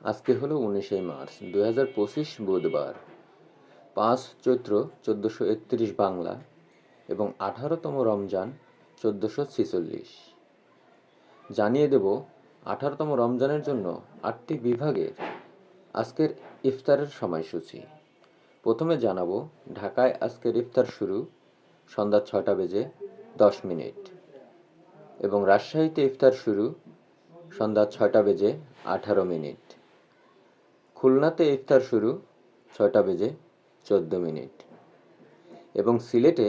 আজকে হলো উনিশে মার্চ দুই হাজার পঁচিশ বুধবার। পাঁচ চৈত্র চোদ্দোশো একত্রিশ বাংলা এবং আঠারোতম রমজান চোদ্দোশো ছিচল্লিশ। জানিয়ে দেব, আঠারোতম রমজানের জন্য আটটি বিভাগের আজকের ইফতারের সময়সূচি। প্রথমে জানাব, ঢাকায় আজকের ইফতার শুরু সন্ধ্যা ছটা বেজে দশ মিনিট এবং রাজশাহীতে ইফতার শুরু সন্ধ্যা ছয়টা বেজে আঠারো মিনিট। খুলনাতে ইফতার শুরু ছয়টা বেজে চোদ্দ মিনিট এবং সিলেটে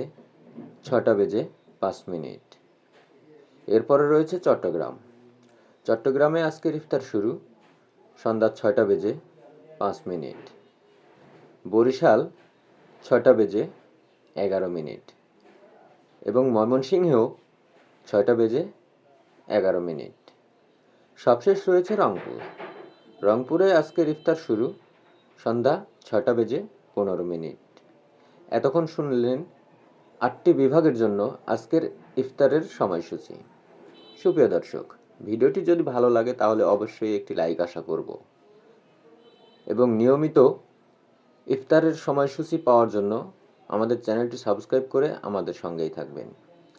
ছটা বেজে পাঁচ মিনিট। এরপরে রয়েছে চট্টগ্রাম। চট্টগ্রামে আজকের ইফতার শুরু সন্ধ্যা ছয়টা বেজে পাঁচ মিনিট। বরিশাল ছয়টা বেজে এগারো মিনিট এবং ময়মনসিংহেও ছয়টা বেজে এগারো মিনিট। সবশেষ রয়েছে রংপুর। রংপুরে আজকের ইফতার শুরু, সন্ধ্যা ছটা বেজে পনেরো মিনিট। এতক্ষণ শুনলেন আটটি বিভাগের জন্য আজকের ইফতারের সময়সূচি। সুপ্রিয় দর্শক, ভিডিওটি যদি ভালো লাগে তাহলে অবশ্যই একটি লাইক আশা করব। এবং নিয়মিত ইফতারের সময়সূচি পাওয়ার জন্য আমাদের চ্যানেলটি সাবস্ক্রাইব করে আমাদের সঙ্গেই থাকবেন।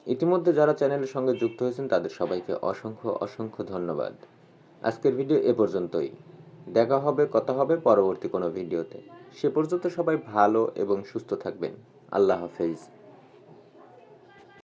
ইতিমধ্যে যারা চ্যানেলের সঙ্গে যুক্ত হয়েছেন তাদের সবাইকে অসংখ্য অসংখ্য ধন্যবাদ। আজকের ভিডিও এ পর্যন্তই। দেখা হবে, কথা হবে পরবর্তী কোনো ভিডিওতে। সে পর্যন্ত সবাই ভালো এবং সুস্থ থাকবেন। আল্লাহ হাফেজ।